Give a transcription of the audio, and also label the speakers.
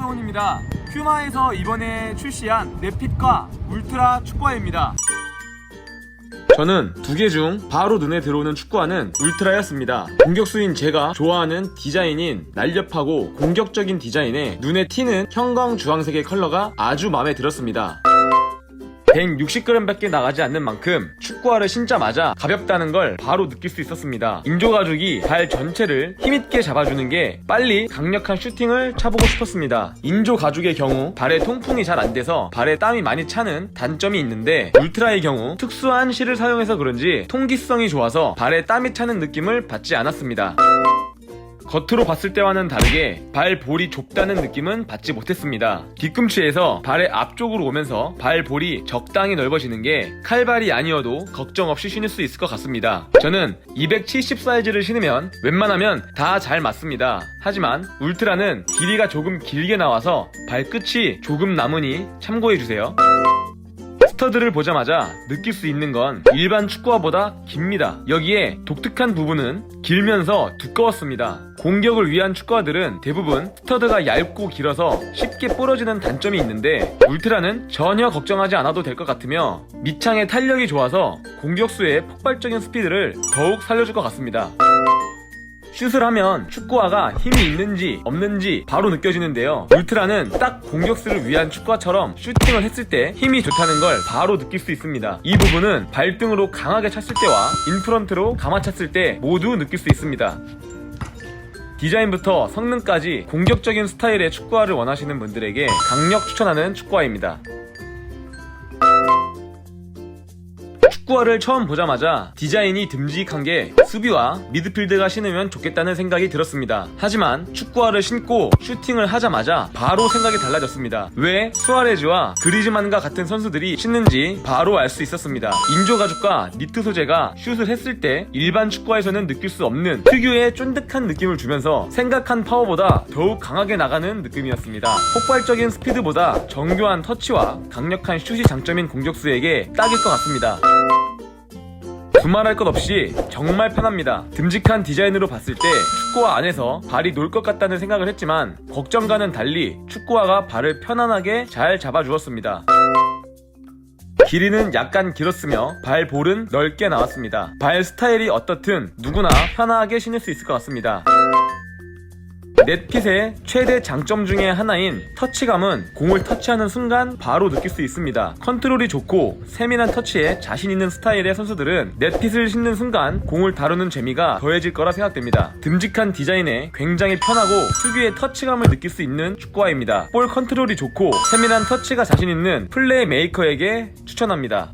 Speaker 1: 이재훈입니다. 퓨마에서 이번에 출시한 네핏과 울트라 축구화입니다. 저는 두 개 중 바로 눈에 들어오는 축구화는 울트라였습니다. 공격수인 제가 좋아하는 디자인인 날렵하고 공격적인 디자인에 눈에 튀는 형광 주황색의 컬러가 아주 마음에 들었습니다. 160g밖에 나가지 않는 만큼 축구화를 신자마자 가볍다는 걸 바로 느낄 수 있었습니다. 인조 가죽이 발 전체를 힘있게 잡아주는 게 빨리 강력한 슈팅을 차보고 싶었습니다. 인조 가죽의 경우 발에 통풍이 잘 안 돼서 발에 땀이 많이 차는 단점이 있는데 울트라의 경우 특수한 실을 사용해서 그런지 통기성이 좋아서 발에 땀이 차는 느낌을 받지 않았습니다. 겉으로 봤을 때와는 다르게 발 볼이 좁다는 느낌은 받지 못했습니다. 뒤꿈치에서 발의 앞쪽으로 오면서 발 볼이 적당히 넓어지는 게 칼발이 아니어도 걱정 없이 신을 수 있을 것 같습니다. 저는 270 사이즈를 신으면 웬만하면 다 잘 맞습니다. 하지만 울트라는 길이가 조금 길게 나와서 발끝이 조금 남으니 참고해주세요. 스터드를 보자마자 느낄 수 있는 건 일반 축구화보다 깁니다. 여기에 독특한 부분은 길면서 두꺼웠습니다. 공격을 위한 축구화들은 대부분 스터드가 얇고 길어서 쉽게 부러지는 단점이 있는데 울트라는 전혀 걱정하지 않아도 될 것 같으며 밑창의 탄력이 좋아서 공격수의 폭발적인 스피드를 더욱 살려줄 것 같습니다. 슛을 하면 축구화가 힘이 있는지 없는지 바로 느껴지는데요. 울트라는 딱 공격수를 위한 축구화처럼 슈팅을 했을 때 힘이 좋다는 걸 바로 느낄 수 있습니다. 이 부분은 발등으로 강하게 찼을 때와 인프런트로 감아찼을 때 모두 느낄 수 있습니다. 디자인부터 성능까지 공격적인 스타일의 축구화를 원하시는 분들에게 강력 추천하는 축구화입니다. 축구화를 처음 보자마자 디자인이 듬직한 게 수비와 미드필드가 신으면 좋겠다는 생각이 들었습니다. 하지만 축구화를 신고 슈팅을 하자마자 바로 생각이 달라졌습니다. 왜 수아레즈와 그리즈만과 같은 선수들이 신는지 바로 알 수 있었습니다. 인조 가죽과 니트 소재가 슛을 했을 때 일반 축구화에서는 느낄 수 없는 특유의 쫀득한 느낌을 주면서 생각한 파워보다 더욱 강하게 나가는 느낌이었습니다. 폭발적인 스피드보다 정교한 터치와 강력한 슛이 장점인 공격수에게 딱일 것 같습니다. 두말할 것 없이 정말 편합니다. 듬직한 디자인으로 봤을 때 축구화 안에서 발이 놀 것 같다는 생각을 했지만 걱정과는 달리 축구화가 발을 편안하게 잘 잡아주었습니다. 길이는 약간 길었으며 발 볼은 넓게 나왔습니다. 발 스타일이 어떻든 누구나 편하게 신을 수 있을 것 같습니다. 넷핏의 최대 장점 중에 하나인 터치감은 공을 터치하는 순간 바로 느낄 수 있습니다. 컨트롤이 좋고 세밀한 터치에 자신 있는 스타일의 선수들은 넷핏을 신는 순간 공을 다루는 재미가 더해질 거라 생각됩니다. 듬직한 디자인에 굉장히 편하고 특유의 터치감을 느낄 수 있는 축구화입니다. 볼 컨트롤이 좋고 세밀한 터치가 자신 있는 플레이 메이커에게 추천합니다.